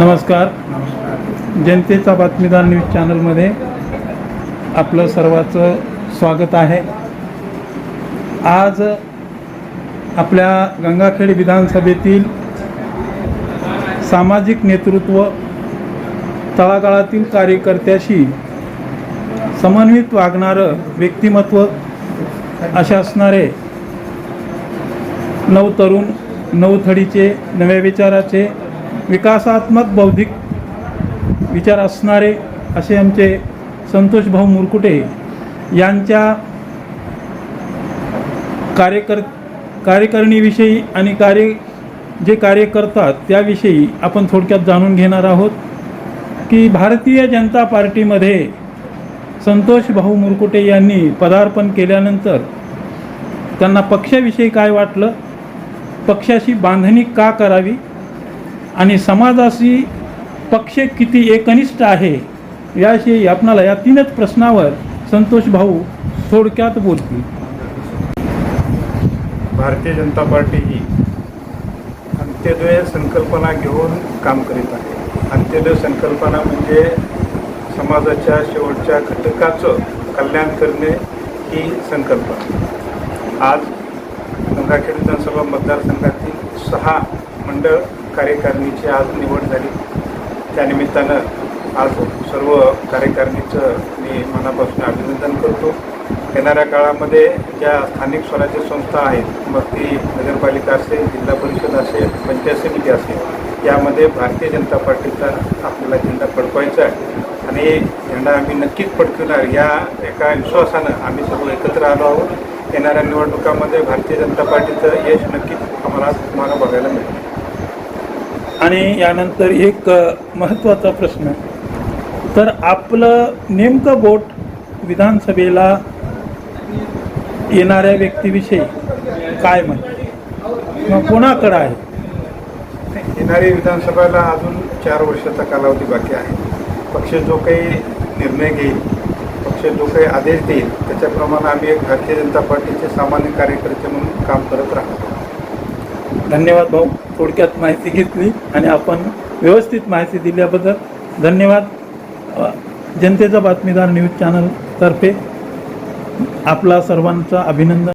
नमस्कार. जनतेचा बातमीदार न्यूज चॅनलमध्ये आपलं सर्वाचं स्वागत आहे. आज आपल्या गंगाखेड विधानसभेतील सामाजिक नेतृत्व तळागाळातील कार्यकर्त्याशी समन्वित वागणारं व्यक्तिमत्व असे असणारे नऊ तरुण नऊ थडीचे नव्या विचाराचे विकासात्मक बौद्धिक विचार असणारे असे आमचे संतोष भाऊ मुरकुटे यांच्या कार्यकर कार्यकारिणीविषयी आणि कार्य जे कार्य करतात त्याविषयी आपण थोडक्यात जाणून घेणार आहोत की भारतीय जनता पार्टीमध्ये संतोष भाऊ मुरकुटे यांनी पदार्पण केल्यानंतर त्यांना पक्षाविषयी काय वाटलं? पक्षाशी बांधणी का करावी? आणि समाजाशी पक्ष किती एकनिष्ठ आहे याविषयी आपणाला या तीनच प्रश्नावर संतोष भाऊ थोडक्यात बोलतील. भारतीय जनता पार्टी ही अंत्योदय संकल्पना घेऊन काम करीत आहे. अंत्योदय संकल्पना म्हणजे समाजाच्या शेवटच्या घटकाचं कल्याण करणे ही संकल्पना. आज गंगाखेड विधानसभा मतदारसंघातील सहा मंडळ कार्यकारिणीची आज निवड झाली. त्यानिमित्तानं आज सर्व कार्यकारिणीचं मी मनापासून अभिनंदन करतो. येणाऱ्या काळामध्ये ज्या स्थानिक स्वराज्य संस्था आहेत मग ती नगरपालिका असेल जिल्हा परिषद असेल पंचायत समिती असेल यामध्ये भारतीय जनता पार्टीचा आपल्याला झेंडा फडकवायचा आहे. आणि झेंडा आम्ही नक्कीच फडकवणार या एका विश्वासानं आम्ही सर्व एकत्र आलो आहोत. येणाऱ्या निवडणुकामध्ये भारतीय जनता पार्टीचं यश नक्कीच आम्हाला तुम्हाला बघायला मिळेल. आणि यानंतर एक महत्त्वाचा प्रश्न. तर आपलं नेमकं बोट विधानसभेला येणाऱ्या व्यक्तीविषयी काय म्हणते? किंवा कोणाकडं आहे? येणारी विधानसभेला अजून चार वर्षाचा कालावधी बाकी आहे. पक्ष जो काही निर्णय घेईल पक्ष जो काही आदेश देईल त्याच्याप्रमाणे आम्ही एक भारतीय जनता पार्टीचे सामान्य कार्यकर्ते म्हणून काम करत राहतो. धन्यवाद भाऊ थोडक्यात माहिती घेतली आणि आपण व्यवस्थित माहिती दिल्याबद्दल धन्यवाद. जनतेचा बातमीदार न्यूज चॅनलतर्फे आपला सर्वांचं अभिनंदन.